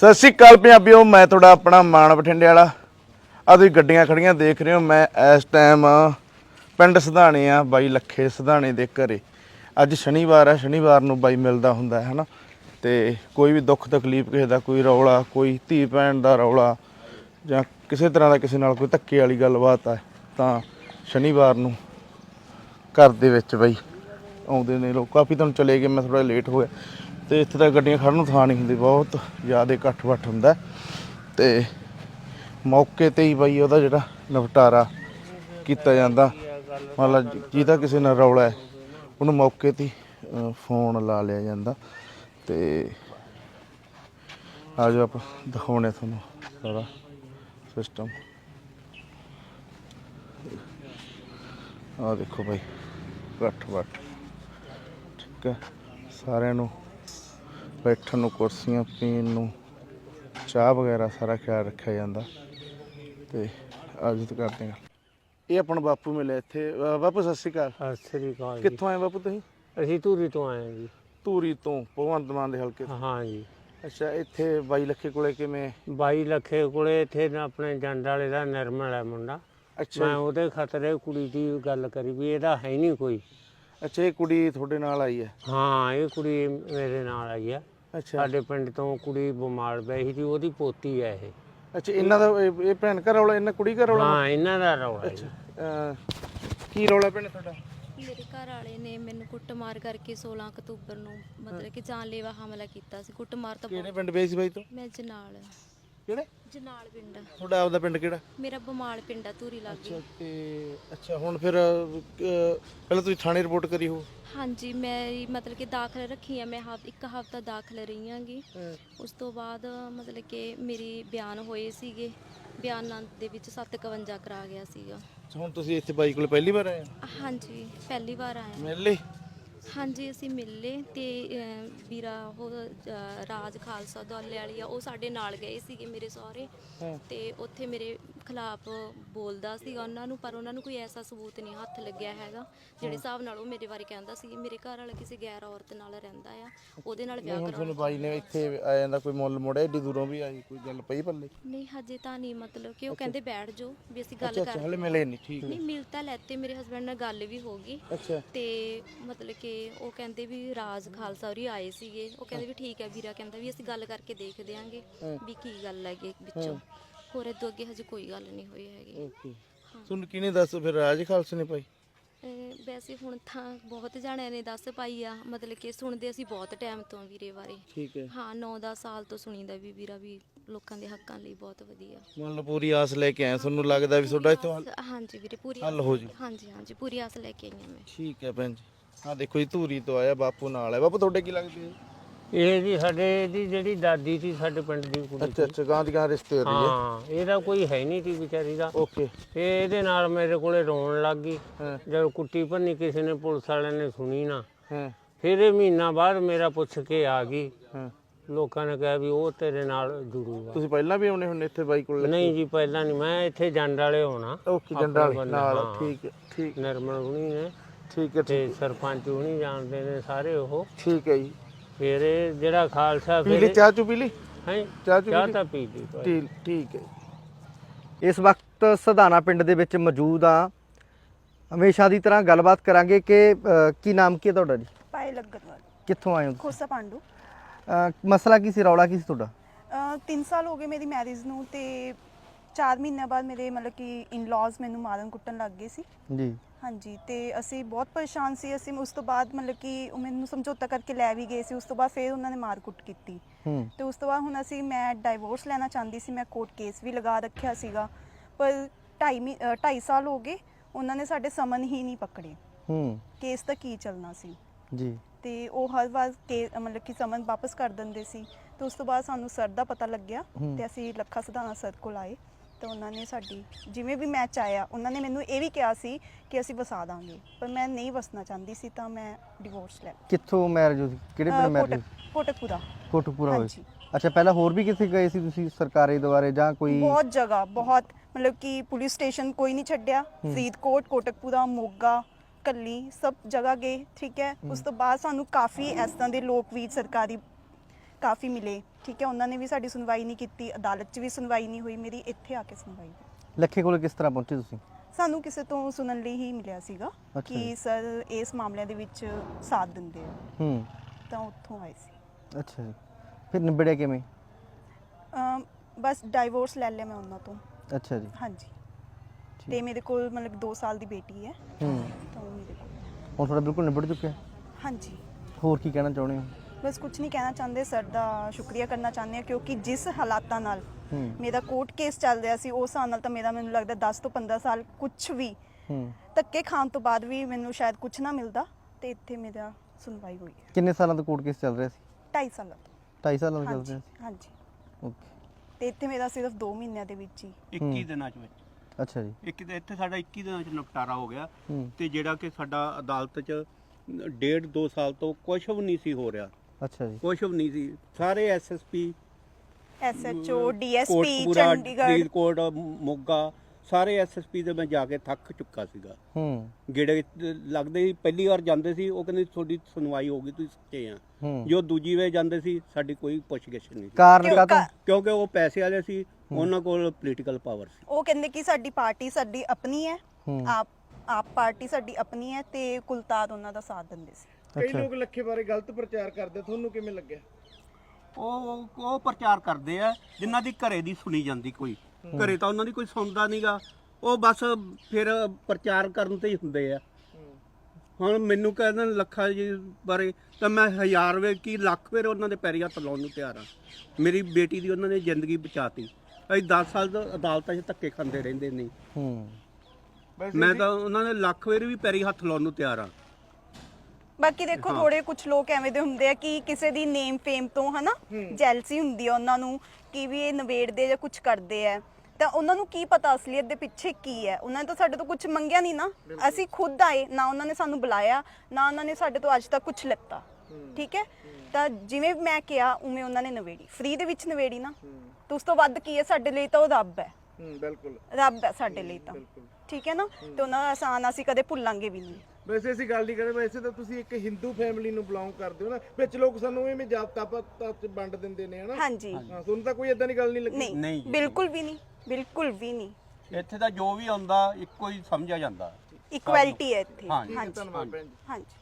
ਸਤਿ ਸ਼੍ਰੀ ਅਕਾਲ ਪੰਜਾਬੀਓ, ਮੈਂ ਤੁਹਾਡਾ ਆਪਣਾ ਮਾਨ ਬਠਿੰਡੇ ਵਾਲਾ। ਆ ਤੁਸੀਂ ਗੱਡੀਆਂ ਖੜੀਆਂ ਦੇਖ ਰਹੇ ਹੋ, ਮੈਂ ਇਸ ਟਾਈਮ ਪਿੰਡ ਸਧਾਣੇ ਆ, ਬਾਈ ਲੱਖੇ ਸਧਾਣੇ ਦੇ ਘਰੇ। ਅੱਜ ਸ਼ਨੀਵਾਰ ਹੈ ਸ਼ਨੀਵਾਰ ਨੂੰ ਬਾਈ ਮਿਲਦਾ ਹੁੰਦਾ ਹੈ, ਹਨਾ? ਤੇ ਕੋਈ ਵੀ ਦੁੱਖ ਤਕਲੀਫ ਕਿਸੇ ਦਾ, ਕੋਈ ਰੌਲਾ, ਕੋਈ ਧੀ ਭੈਣ ਦਾ ਰੌਲਾ, ਜਾਂ ਕਿਸੇ ਤਰ੍ਹਾਂ ਦਾ ਕਿਸੇ ਨਾਲ ਕੋਈ ਧੱਕੇ ਵਾਲੀ ਗੱਲਬਾਤ ਹੈ ਤਾਂ ਸ਼ਨੀਵਾਰ ਨੂੰ ਘਰ ਦੇ ਵਿੱਚ ਬਾਈ ਆਉਂਦੇ ਨੇ ਲੋਕ। ਕਾਫੀ ਤੁਹਾਨੂੰ ਚਲੇ ਗਏ, ਮੈਂ ਥੋੜਾ ਲੇਟ ਹੋ ਗਿਆ ਤੇ ਇੱਥੇ ਤਾਂ ਗੱਡੀਆਂ ਖੜਨ ਨੂੰ ਥਾਂ ਨਹੀਂ ਹੁੰਦੀ ਬਹੁਤ ਜ਼ਿਆਦਾ ਇਕੱਠ ਵੱਠ ਹੁੰਦਾ। ਤੇ ਮੌਕੇ ਤੇ ਹੀ ਬਈ ਉਹਦਾ ਜਿਹੜਾ ਨਿਪਟਾਰਾ ਕੀਤਾ ਜਾਂਦਾ। ਮਤਲਬ ਜਿਹਦਾ ਕਿਸੇ ਨਾਲ ਰੌਲਾ ਹੈ ਉਹਨੂੰ ਮੌਕੇ ਤੇ ਹੀ, ਫੋਨ ਲਾ ਲਿਆ ਜਾਂਦਾ। ਤੇ ਆਜੋ ਆਪਾਂ ਦਿਖਾਉਣੇ ਤੁਹਾਨੂੰ ਸਾਰਾ ਸਿਸਟਮ ਆ ਦੇਖੋ ਭਾਈ ਘੱਟ ਵੱਟ ਠੀਕ ਹੈ ਸਾਰਿਆਂ ਨੂੰ ਬੈਠਣ ਨੂੰ ਕੁਰਸੀਆਂ ਪੀਣ ਨੂੰ ਚਾਹ ਵਗੈਰਾ ਸਾਰਾ ਖਿਆਲ ਰੱਖਿਆ ਜਾਂਦਾ ਤੇ ਅੱਜ ਤੱਕ ਕਰਦੇ ਹਾਂ। ਇਹ ਆਪਣਾ ਬਾਪੂ ਮਿਲਿਆ ਇੱਥੇ। ਅਹ ਬਾਪੂ ਸਤਿ ਸ਼੍ਰੀ ਅਕਾਲ। ਸਤਿ ਸ੍ਰੀ ਅਕਾਲ ਜੀ। ਕਿੱਥੋਂ ਆਏ ਬਾਪੂ ਤੁਸੀਂ? ਅਸੀਂ ਧੂਰੀ ਤੋਂ ਆਏ ਹਾਂ ਜੀ। ਧੂਰੀ ਤੋਂ ਭਗਵੰਤ ਮਾਨ ਦੇ ਹਲਕੇ ਤੋਂ? ਹਾਂ ਜੀ। ਅੱਛਾ ਇੱਥੇ ਬਾਈ ਲੱਖੇ ਕੋਲੇ ਕਿਵੇਂ? 22 ਲੱਖੇ ਕੋਲੇ ਇੱਥੇ ਨਾ ਆਪਣੇ ਜੰਡ ਵਾਲੇ ਦਾ ਨਿਰਮਲ ਹੈ ਮੁੰਡਾ। ਅੱਛਾ। ਮੈਂ ਜੀ। ਉਹਦੇ ਖਤਰੇ ਕੁੜੀ ਦੀ ਗੱਲ ਕਰੀ ਵੀ ਇਹਦਾ ਹੈ ਨਹੀਂ ਕੋਈ। ਅੱਛਾ ਇਹ ਕੁੜੀ ਤੁਹਾਡੇ ਨਾਲ ਆਈ ਹੈ? ਹਾਂ ਇਹ ਕੁੜੀ ਮੇਰੇ ਨਾਲ ਆਈ ਆ ਅੱਛਾ। ਸਾਡੇ ਪਿੰਡ ਤੋਂ ਕੁੜੀ ਬਿਮਾਰ ਪਈ ਸੀ ਉਹਦੀ ਪੋਤੀ ਹੈ ਇਹ। ਅੱਛਾ ਇਹਨਾਂ ਦਾ ਇਹ ਇਹ ਭੈਣ ਘਰ ਵਾਲਾ ਇਹਨਾਂ ਕੁੜੀ ਘਰ ਵਾਲਾ? ਹਾਂ ਇਹਨਾਂ ਦਾ ਰੌਲਾ ਜੀ। ਅਹ, ਕੀ ਰੌਲਾ ਭੈਣ ਤੁਹਾਡਾ? ਮੇਰੇ ਘਰ ਵਾਲੇ ਨੇ ਮੈਨੂੰ ਕੁੱਟਮਾਰ ਕਰਕੇ 16 ਅਕਤੂਬਰ ਨੂੰ ਮਤਲਬ ਕਿ ਜਾਨਲੇਵਾ ਹਮਲਾ ਕੀਤਾ ਸੀ। ਕੁੱਟਮਾਰ ਤਾਂ ਕਿਹੜੇ ਬਹੁਤ- ਪਿੰਡ ਵੇਚ ਬਾਈ ਤੋਂ? ਮੈਂ ਜਨਾਲ। ਕਿਹੜੇ? ਜਨਾਲ ਪਿੰਡ। ਤੁਹਾਡਾ ਆਪਦਾ ਪਿੰਡ ਕਿਹੜਾ? ਮੇਰਾ ਬਮਾਲ ਪਿੰਡ ਆ ਧੂਰੀ ਲਾਗੇ। ਅੱਛਾ ਤੇ ਅੱਛਾ ਹੁਣ ਫਿਰ ਅਹ, ਪਹਿਲਾਂ ਤੁਸੀਂ ਥਾਣੇ ਰਿਪੋਰਟ ਕਰੀ ਹੋ? ਹਾਂਜੀ ਮੈਂ ਮਤਲਬ ਕਿ ਦਾਖਲ ਰੱਖੀ ਆ ਮੈਂ ਹਫ ਇੱਕ ਹਫਤਾ ਦਾਖਲ ਰਹੀ ਆਂਗੀ ਉਸ ਤੋਂ ਬਾਅਦ ਮਤਲਬ ਕਿ ਮੇਰੀ ਬਿਆਨ ਹੋਏ ਸੀਗੇ। ਬਿਆਨਾਂ ਦੇ ਵਿੱਚ 751 ਕਰਾ ਗਿਆ ਸੀਗਾ। ਹੁਣ ਤੁਸੀਂ ਇੱਥੇ ਬਾਈ ਕੋਲ ਪਹਿਲੀ ਵਾਰ ਆਏ ਹੋ? ਹਾਂਜੀ ਪਹਿਲੀ ਵਾਰ ਆਏ ਹਾਂ। ਮਿਲ ਲਈ? ਹਾਂਜੀ ਅਸੀਂ ਮਿਲੇ ਤੇ ਅਹ, ਵੀਰਾ ਉਹ ਅਹ, ਰਾਜ ਖਾਲਸਾ ਦੌਲੇ ਵਾਲੀ ਆ ਉਹ ਸਾਡੇ ਨਾਲ ਗਏ ਸੀਗੇ ਮੇਰੇ ਸਹੁਰੇ ਹਾਂ। ਤੇ ਉੱਥੇ ਮੇਰੇ ਖਿਲਾਫ ਬੋਲਦਾ ਸੀਗਾ ਉਹਨਾਂ ਨੂੰ ਪਰ ਉਹਨਾਂ ਨੂੰ ਕੋਈ ਐਸਾ ਸਬੂਤ ਨਹੀਂ ਹੱਥ ਲੱਗਿਆ ਹੈਗਾ। ਜਿਹੜੇ ਹਿਸਾਬ ਨਾਲ ਉਹ ਮੇਰੇ ਬਾਰੇ ਕਹਿੰਦਾ ਸੀ ਮੇਰੇ ਘਰ ਵਾਲਾ ਕਿਸੇ ਗੈਰ ਔਰਤ ਨਾਲ ਰਹਿੰਦਾ ਆ ਉਹਦੇ ਨਾਲ ਵਿਆਹ ਹੁਣ ਕਰਾਉਣਾ ਬਾਈ ਨੇ ਇੱਥੇ ਆ ਜਾਂਦਾ ਕੋਈ ਮੁੱਲ ਮੋੜਿਆ ਏਡੀ ਦੂਰੋਂ ਵੀ ਆਈ ਕੋਈ ਗੱਲ ਪਈ ਪੱਲੇ? ਨਹੀਂ ਹਜੇ ਤਾਂ ਨਹੀਂ ਮਤਲਬ ਕਿ ਉਹ ਕਹਿੰਦੇ ਬੈਠ ਜਾਓ ਵੀ ਅਸੀਂ ਗੱਲ ਅੱਛਾ ਅੱਛਾ ਕਰ ਹਲੇ ਮਿਲੇ ਨਹੀਂ ਠੀਕ ਨਹੀਂ ਮਿਲ ਤਾਂ ਲੈਤੇ ਮੇਰੇ ਹਸਬੰਡ ਨਾਲ ਗੱਲ ਵੀ ਹੋ ਗਈ। ਅੱਛਾ। ਤੇ ਮਤਲਬ ਕਿ ਉਹ ਕਹਿੰਦੇ ਵੀ ਰਾਜ ਖਾਲਸਾ ਹੋਰੀ ਆਏ ਸੀਗੇ ਉਹ ਕਹਿੰਦੇ ਵੀ ਠੀਕ ਹੈ ਵੀਰਾ ਕਹਿੰਦਾ ਵੀ ਅਸੀਂ ਗੱਲ ਕਰਕੇ ਦੇਖ ਦਿਆਂਗੇ। ਵੀ ਕੀ ਗੱਲ ਹੈਗੀ ਵਿੱਚੋਂ। ਹੋਰ ਇਦੋਂ ਅੱਗੇ ਹਜੇ ਕੋਈ ਗੱਲ ਨਹੀਂ ਹੋਈ ਹੈਗੀ। ਓਕੇ। ਤੁਹਾਨੂੰ ਕਿਹਨੇ ਦੱਸ ਫਿਰ ਰਾਜ ਖਾਲਸੇ ਨੇ ਪਾਈ? ਅਹ ਵੈਸੇ ਹੁਣ ਤਾਂ ਬਹੁਤ ਜਾਣਿਆਂ ਨੇ ਦੱਸ ਪਾਈ ਆ ਮਤਲਬ ਕਿ ਸੁਣਦੇ ਅਸੀਂ ਬਹੁਤ ਟਾਈਮ ਤੋਂ ਵੀਰੇ ਬਾਰੇ। ਠੀਕ ਹੈ। ਹਾਂ 9-10 ਸਾਲ ਤੋਂ ਸੁਣੀਦਾ ਵੀ ਵੀਰਾ ਵੀ ਲੋਕਾਂ ਦੇ ਹੱਕਾਂ ਲਈ ਬਹੁਤ ਵਧੀਆ। ਮੰਨ ਲਓ ਪੂਰੀ ਆਸ ਲੈ ਕੇ ਆਏ ਤੁਹਾਨੂੰ ਲੱਗਦਾ ਵੀ ਤੁਹਾਡਾ ਇੱਥੋਂ ਹੱਲ- ਹਾਂਜੀ ਵੀਰੇ ਪੂਰੀ ਹੱਲ ਹੋ ਜੂ। ਹਾਂਜੀ ਹਾਂਜੀ ਪੂਰੀ ਆਸ ਲੈ ਕੇ ਆਈ ਹਾਂ ਮੈਂ। ਠੀਕ ਹੈ ਭੈਣ ਜੀ। ਆ ਦੇਖੋ ਜੀ ਧੂਰੀ ਤੋਂ ਆਇਆ ਬਾਪੂ ਨਾਲ ਹੈ ਬਾਪੂ ਤੁਹਾਡੇ ਕੀ ਲੱਗਦੇ ਹੈ ਇਹ ਜੀ ਸਾਡੇ ਦੀ ਜਿਹੜੀ ਦਾਦੀ ਸੀ ਸਾਡੇ ਪਿੰਡ ਦੀ ਕੁੜੀ ਅੱਛਾ ਅੱਛਾ ਗਾਂ ਦੀ ਗਾਂ ਰਿਸ਼ਤੇ ਹੋ। ਰਹੀ ਹੈ ਹਾਂ ਇਹਦਾ ਕੋਈ ਹੈ ਨਹੀਂ ਸੀ ਵਿਚਾਰੀ ਦਾ। ਓਕੇ। ਇਹ ਇਹਦੇ ਨਾਲ ਮੇਰੇ ਕੋਲੇ ਰੋਣ ਲੱਗ ਗਈ। ਹਾਂ। ਜਦੋਂ ਕੁੱਟੀ ਭੰਨੀ ਕਿਸੇ ਨੇ ਪੁਲਿਸ ਵਾਲਿਆਂ ਨੇ ਸੁਣੀ ਨਾ। ਹਾਂ। ਫਿਰ ਇਹ ਮਹੀਨਾ ਬਾਅਦ ਮੇਰਾ ਪੁੱਛ ਕੇ ਆ ਗਈ। ਹਾਂ। ਲੋਕਾਂ ਨੇ ਕਿਹਾ ਵੀ ਉਹ ਤੇਰੇ ਨਾਲ ਜੁੜੂਗਾ। ਤੁਸੀਂ ਪਹਿਲਾਂ ਵੀ ਆਉਣੇ ਹੁੰਦੇ ਇੱਥੇ ਬਾਈ ਕੋਲ? ਨਹੀਂ ਜੀ ਪਹਿਲਾਂ ਨਹੀਂ। ਮੈਂ ਇੱਥੇ ਜੰਡ ਵਾਲੇ ਹੋਣਾ। ਓਕੇ ਜੰਡਾਲ ਬੰਦੇ, ਨਾਲ। ਹਾਂ। ਠੀਕ ਹੈ ਠੀਕ ਨਿਰਮਲ ਹੁਣੀ ਨੇ। ਠੀਕ ਹੈ ਤੇ ਸਰਪੰਚ ਹੁਣੀ ਜਾਣਦੇ ਨੇ ਸਾਰੇ ਉਹ। ਠੀਕ ਹੈ ਜੀ। ਫਿਰ ਇਹ ਜਿਹੜਾ ਖਾਲਸਾ ਪੀ ਲਈ ਫਿਰ ਚਾਹ ਚੂ ਪੀ ਲਈ? ਹੈ? ਚਾਹ ਚੂ ਚਾਹ ਪੀ ਲਈ? ਤਾਂ ਪੀ ਲਈ ਭਾਈ। ਠੀਕ ਠੀਕ ਹੈ ਇਸ ਵਕਤ ਸਧਾਨਾ ਪਿੰਡ ਦੇ ਵਿੱਚ ਮੌਜੂਦ ਆ ਹਮੇਸ਼ਾ ਦੀ ਤਰ੍ਹਾਂ ਗੱਲਬਾਤ ਕਰਾਂਗੇ ਕਿ ਅ, ਕੀ ਨਾਮ ਕੀ ਹੈ ਤੁਹਾਡਾ ਜੀ? ਪਾਏ ਵਾਲੀ। ਕਿੱਥੋਂ ਆਏ ਹੋ ਖੋਸਾ ਪਾਂਡੂ। ਅ, ਮਸਲਾ ਕੀ ਸੀ ਰੌਲਾ ਕੀ ਸੀ ਤੁਹਾਡਾ? 3 ਸਾਲ ਹੋ ਗਏ ਮੇਰੀ ਮੈਰਿਜ ਨੂੰ ਤੇ 4 ਮਹੀਨਿਆਂ ਬਾਅਦ ਮੇਰੇ ਮਤਲਬ ਕਿ ਇਨ-ਲॉज ਮੈਨੂੰ ਮਾਰਨ ਕੁੱਟਣ ਲੱਗ ਗਏ ਸੀ। ਜੀ। ਹਾਂਜੀ ਤੇ ਅਸੀਂ ਬਹੁਤ ਪਰੇਸ਼ਾਨ ਸੀ। ਅਸੀਂ ਉਸ ਤੋਂ ਬਾਅਦ ਮਤਲਬ ਕਿ ਉਹ ਮੈਨੂੰ ਸਮਝੌਤਾ ਕਰਕੇ ਲੈ ਵੀ ਗਏ ਸੀ। ਉਸ ਤੋਂ ਬਾਅਦ ਫਿਰ ਉਹਨਾਂ ਨੇ ਮਾਰ ਕੁੱਟ ਕੀਤੀ। ਹੂੰ। ਤੇ ਉਸ ਤੋਂ ਬਾਅਦ ਹੁਣ ਅਸੀਂ ਮੈਂ ਡਾਈਵੋਰਸ ਲੈਣਾ ਚਾਹੁੰਦੀ ਸੀ। ਮੈਂ ਕੋਰਟ ਕੇਸ ਵੀ ਲਗਾ ਰੱਖਿਆ ਸੀਗਾ। ਪਰ 2.5 2.5 ਸਾਲ ਹੋ ਗਏ। ਉਹਨਾਂ ਨੇ ਸਾਡੇ ਸਮਨ ਹੀ ਨਹੀਂ ਪਕੜੇ। ਹੂੰ। ਕੇਸ ਤਾਂ ਕੀ ਚੱਲਣਾ ਸੀ? ਜੀ। ਤੇ ਉਹ ਹਰ ਵਾਰ ਕੇ ਮਤਲਬ ਕਿ ਸਮਨ ਵਾਪਸ ਕਰ ਦਿੰਦੇ ਸੀ। ਤੇ ਉਸ ਤੋਂ ਬਾਅਦ ਸਾਨੂੰ ਸਰ ਦਾ ਪਤਾ ਲੱਗਿਆ। ਹੂੰ। ਤੇ ਅਸੀਂ ਲੱਖਾ ਸਧਾਣਾ ਸਰ ਕੋਲ ਆਏ। ਤੇ ਉਹਨਾਂ ਨੇ ਸਾਡੀ ਜਿਵੇਂ ਵੀ ਮੈਚ ਆਇਆ ਉਹਨਾਂ ਨੇ ਮੈਨੂੰ ਇਹ ਵੀ ਕਿਹਾ ਸੀ ਕਿ ਅਸੀਂ ਵਸਾ ਦਾਂਗੇ। ਪਰ ਮੈਂ ਨਹੀਂ ਵਸਣਾ ਚਾਹੁੰਦੀ ਸੀ ਤਾਂ ਮੈਂ ਡਿਵੋਰਸ ਲੈ ਕਿੱਥੋਂ ਮੈਰਿਜ ਹੋਈ? ਕਿਹੜੇ ਪਿੰਡ ਮੈਰਿਜ ਕੋਟਕ ਕੋਟਕਪੂਰਾ। ਕੋਟਕਪੂਰਾ ਹੋਈ ਹਾਂਜੀ। ਅੱਛਾ ਪਹਿਲਾਂ ਹੋਰ ਵੀ ਕਿੱਥੇ ਗਏ ਸੀ ਤੁਸੀਂ ਸਰਕਾਰੀ ਦੁਆਰੇ ਜਾਂ ਕੋਈ ਬਹੁਤ ਜਗ੍ਹਾ ਬਹੁਤ। ਮਤਲਬ ਕਿ ਪੁਲਿਸ ਸਟੇਸ਼ਨ ਕੋਈ ਨਹੀਂ ਛੱਡਿਆ। ਫਰੀਦਕੋਟ ਕੋਟਕਪੂਰਾ ਮੋਗਾ ਕੱਲੀ ਸਭ ਜਗ੍ਹਾ ਗਏ ਠੀਕ ਹੈ। ਉਸ ਤੋਂ ਬਾਅਦ ਸਾਨੂੰ ਕਾਫੀ ਇਸ ਤਰ੍ਹਾਂ ਦੇ ਲੋਕ ਵੀ ਸਰਕਾਰੀ ਕਾਫੀ ਮਿਲੇ। ਠੀਕ ਹੈ ਉਹਨਾਂ ਨੇ ਵੀ ਸਾਡੀ ਸੁਣਵਾਈ ਨਹੀਂ ਕੀਤੀ ਅਦਾਲਤ 'ਚ ਵੀ ਸੁਣਵਾਈ ਨਹੀਂ ਹੋਈ ਮੇਰੀ ਇੱਥੇ ਆ ਕੇ ਸੁਣਵਾਈ ਹੋਈ। ਲੱਖੇ ਕੋਲ ਕਿਸ ਤਰ੍ਹਾਂ ਪਹੁੰਚੇ ਤੁਸੀਂ? ਸਾਨੂੰ ਕਿਸੇ ਤੋਂ ਸੁਣਨ ਲਈ ਹੀ ਮਿਲਿਆ ਸੀਗਾ ਅੱਛਾ ਜੀ। ਕਿ ਸਰ ਇਸ ਮਾਮਲਿਆਂ ਦੇ ਵਿੱਚ ਸਾਥ ਦਿੰਦੇ ਆ। ਹੂੰ। ਤਾਂ ਉੱਥੋਂ ਆਏ ਸੀ। ਅੱਛਾ ਜੀ। ਫਿਰ ਨਿਬੜਿਆ ਕਿਵੇਂ? ਅਮ ਬਸ ਡਾਈਵੋਰਸ ਲੈ ਲਿਆ ਮੈਂ ਉਹਨਾਂ ਤੋਂ। ਅੱਛਾ ਜੀ। ਹਾਂਜੀ। ਤੇ ਮੇਰੇ ਕੋਲ ਮਤਲਬ 2 ਸਾਲ ਦੀ ਬੇਟੀ ਹੈ। ਹੂੰ। ਤਾਂ ਉਹ ਮੇਰੇ ਕੋਲ। ਹੁਣ ਤੁਹਾਡਾ ਬਿਲਕੁਲ ਨਿਬੜ ਚੁੱਕਿਆ ਹਾਂਜੀ। ਹੋਰ ਕੀ ਕਹਿਣਾ ਚਾਹੁੰਦੇ ਹੋ? ਬਸ ਕੁਝ ਨਹੀਂ ਕਹਿਣਾ ਚਾਹੁੰਦੇ ਸਰ ਦਾ ਸ਼ੁਕਰੀਆ ਕਰਨਾ ਚਾਹੁੰਦੇ ਹਾਂ ਕਿਉਂਕਿ ਜਿਸ ਹਾਲਾਤਾਂ ਨਾਲ ਮੇਰਾ ਕੋਰਟ ਕੇਸ ਚੱਲ ਰਿਹਾ ਸੀ ਉਸ ਨਾਲ ਤਾਂ ਮੇਰਾ ਮੈਨੂੰ ਲੱਗਦਾ 10 ਤੋਂ 15 ਸਾਲ ਕੁਝ ਵੀ ਧੱਕੇ ਖਾਣ ਤੋਂ ਬਾਅਦ ਵੀ ਮੈਨੂੰ ਸ਼ਾਇਦ ਕੁਝ ਨਾ ਮਿਲਦਾ ਤੇ ਇੱਥੇ ਮੇਰਾ ਸੁਣਵਾਈ ਹੋਈ ਹੈ। ਕਿੰਨੇ ਸਾਲਾਂ ਤੋਂ ਕੋਰਟ ਕੇਸ ਚੱਲ ਰਿਹਾ ਸੀ? 2.5 ਸਾਲਾਂ ਤੋਂ। 2.5 ਸਾਲਾਂ ਤੋਂ ਚੱਲ ਰਿਹਾ ਸੀ? ਹਾਂਜੀ। ਓਕੇ ਤੇ ਇੱਥੇ ਮੇਰਾ ਸਿਰਫ 2 ਮਹੀਨਿਆਂ ਦੇ ਵਿੱਚ ਹੀ। 21 ਦਿਨਾਂ ਚ ਵਿੱਚ। ਅੱਛਾ ਜੀ। ਇੱਕ ਤੇ ਇੱਥੇ ਸਾਡਾ 21 ਦਿਨਾਂ ਚ ਨਿਪਟਾਰਾ ਹੋ ਗਿਆ ਤੇ ਜਿਹੜਾ ਕਿ ਸਾਡਾ ਅਦਾਲਤ ਚ ਡੇਢ 2 ਸਾਲ ਤੋਂ ਕੁਝ ਵੀ ਨਹੀਂ ਸੀ ਹੋ ਰਿਹਾ। ਅੱਛਾ ਜੀ। ਕੁਝ ਵੀ ਨਹੀਂ ਸੀ। ਸਾਰੇ SSP SHO DSP Kotkapura Chandigarh. Faridkot Moga ਸਾਰੇ ਐਸਐਸਪੀ ਦੇ ਮੈਂ ਜਾ ਕੇ ਥੱਕ ਚੁੱਕਾ ਸੀਗਾ। ਹੂੰ। ਜਿਹੜੇ ਲੱਗਦੇ ਸੀ ਪਹਿਲੀ ਵਾਰ ਜਾਂਦੇ ਸੀ ਉਹ ਕਹਿੰਦੇ ਤੁਹਾਡੀ ਸੁਣਵਾਈ ਹੋ ਗਈ ਤੁਸੀਂ ਸੱਚੇ ਆ। ਹੂੰ। ਜੋ ਦੂਜੀ ਵੇ ਜਾਂਦੇ ਸੀ ਸਾਡੀ ਕੋਈ ਪੁੱਛਗਿੱਛ ਨਹੀਂ ਸੀ। ਕਾਰਨ ਕਿਉਂ ਕਾਹਤੋਂ? ਕਾ- ਕਿਉਂਕਿ ਉਹ ਪੈਸੇ ਵਾਲੇ ਸੀ ਉਹਨਾਂ ਕੋਲ ਪੋਲੀਟੀਕਲ ਪਾਵਰ ਸੀ। ਉਹ ਕਹਿੰਦੇ ਕਿ ਸਾਡੀ ਪਾਰਟੀ ਸਾਡੀ ਆਪਣੀ ਹੈ ਹੂੰ। ਆਪ ਆਪ ਪਾਰਟੀ ਸਾਡੀ ਆਪਣੀ ਹੈ ਤੇ ਕੁਲਤਾਦ ਉਹਨਾਂ ਦਾ ਸਾਥ ਦਿੰਦੇ ਸੀ। ਕਈ ਲੋਕ ਲੱਖੇ ਬਾਰੇ ਗਲਤ ਪ੍ਰਚਾਰ ਕਰਦੇ ਤੁਹਾਨੂੰ ਕਿਵੇਂ ਲੱਗਿਆ? ਉਹ ਉਹ ਪ੍ਰਚਾਰ ਕਰਦੇ ਆ ਜਿਨ੍ਹਾਂ ਦੀ ਘਰੇ ਦੀ ਸੁਣੀ ਜਾਂਦੀ ਕੋਈ। ਘਰੇ ਤਾਂ ਉਹਨਾਂ ਦੀ ਕੋਈ ਸੁਣਦਾ ਨਹੀਂਗਾ ਉਹ ਬਸ ਫਿਰ ਪ੍ਰਚਾਰ ਕਰਨ ਤੇ ਹੀ ਹੁੰਦੇ ਆ। ਹੁਣ ਮੈਨੂੰ ਕਹਿੰਦੇ ਨੇ ਲੱਖਾ ਜੀ ਬਾਰੇ ਤਾਂ ਮੈਂ ਹਜ਼ਾਰ ਵੇ ਕੀ ਲੱਖ ਵੇਰ ਉਹਨਾਂ ਦੇ ਪੈਰੀ ਹੱਥ ਲਾਉਣ ਨੂੰ ਤਿਆਰ ਆ। ਮੇਰੀ ਬੇਟੀ ਦੀ ਉਹਨਾਂ ਨੇ ਜ਼ਿੰਦਗੀ ਬਚਾਤੀ। ਅਸੀਂ 10 ਸਾਲ ਤੋਂ ਅਦਾਲਤਾਂ 'ਚ ਧੱਕੇ ਖਾਂਦੇ ਰਹਿੰਦੇ ਨਹੀਂ ਹੂੰ। ਮੈਂ ਤਾਂ ਉਹਨਾਂ ਨੇ ਲੱਖ ਵੇਰ ਵੀ ਪੈਰੀ ਹੱਥ ਲਾਉਣ ਨੂੰ ਤਿਆਰ ਆ। ਬਾਕੀ ਦੇਖੋ ਥੋੜੇ ਕੁਝ ਲੋਕ ਐਵੇਂ ਦੇ ਹੁੰਦੇ ਆ ਕਿ ਕਿਸੇ ਦੀ ਨੇਮ ਫੇਮ ਤੋਂ ਹਨਾ ਜੈਲਸੀ ਹੁੰਦੀ ਆ ਉਹਨਾਂ ਨੂੰ ਕਿ ਵੀ ਇਹ ਨਵੇੜਦੇ ਜਾਂ ਕੁਝ ਕਰਦੇ ਆ। ਤਾਂ ਉਹਨਾਂ ਨੂੰ ਕੀ ਪਤਾ ਅਸਲੀਅਤ ਦੇ ਪਿੱਛੇ ਕੀ ਹੈ ਉਹਨਾਂ ਨੇ ਤਾਂ ਸਾਡੇ ਤੋਂ ਕੁਝ ਮੰਗਿਆ ਨਹੀਂ ਨਾ। ਅਸੀਂ ਖੁਦ ਆਏ ਨਾ ਉਹਨਾਂ ਨੇ ਸਾਨੂੰ ਬੁਲਾਇਆ ਨਾ ਉਹਨਾਂ ਨੇ ਸਾਡੇ ਤੋਂ ਅੱਜ ਤੱਕ ਕੁਝ ਲਿੱਤਾ। ਠੀਕ ਹੈ? ਤਾਂ ਜਿਵੇਂ ਮੈਂ ਕਿਹਾ ਉਵੇਂ ਉਹਨਾਂ ਨੇ ਨਵੇੜੀ ਫ੍ਰੀ ਦੇ ਵਿੱਚ ਨਵੇੜੀ ਨਾ। ਤੇ ਉਸ ਤੋਂ ਵੱਧ ਕੀ ਹੈ ਸਾਡੇ ਲਈ ਤਾਂ ਉਹ ਰੱਬ ਹੈ। ਹੂੰ ਬਿਲਕੁਲ। ਰੱਬ ਹੈ ਸਾਡੇ ਲਈ ਤਾਂ। ਠੀਕ ਹੈ ਨਾ? ਤੇ ਉਹਨਾਂ ਦਾ ਆਸਾਨ ਅਸੀਂ ਕਦੇ ਭੁੱਲਾਂਗੇ ਵੀ ਨਹੀਂ। ਵੈਸੇ ਅਸੀਂ ਗੱਲ ਨਹੀਂ ਕਰਦੇ ਵੈਸੇ ਤਾਂ ਤੁਸੀਂ ਇੱਕ ਹਿੰਦੂ ਫੈਮਿਲੀ ਨੂੰ ਬਿਲੋਂਗ ਕਰਦੇ ਹੋ ਨਾ ਵਿੱਚ ਲੋਕ ਸਾਨੂੰ ਐਵੇਂ ਜਾਤਾਂ ਪਾਤਾਂ ਚ ਵੰਡ ਦਿੰਦੇ ਨੇ ਹਨਾ? ਹਾਂਜੀ। ਹਾਂ ਤੁਹਾਨੂੰ ਤਾਂ ਕੋਈ ਇਦਾਂ ਦੀ ਗੱਲ ਨਹੀਂ ਲੱਗੀ? ਨਹੀਂ। ਬਿਲਕੁਲ ਵੀ ਨਹੀਂ ਬਿਲਕੁਲ ਵੀ ਨਹੀਂ। ਇੱਥੇ ਤਾਂ ਜੋ ਵੀ ਆਉਂਦਾ ਇੱਕੋ ਹੀ ਸਮਝਿਆ ਜਾਂਦਾ। ਇਕੁਐਲਿਟੀ ਹੈ ਇੱਥੇ। ਹਾਂਜੀ। ਧੰਨਵਾਦ ਭੈਣ ਜੀ। ਹਾਂਜੀ।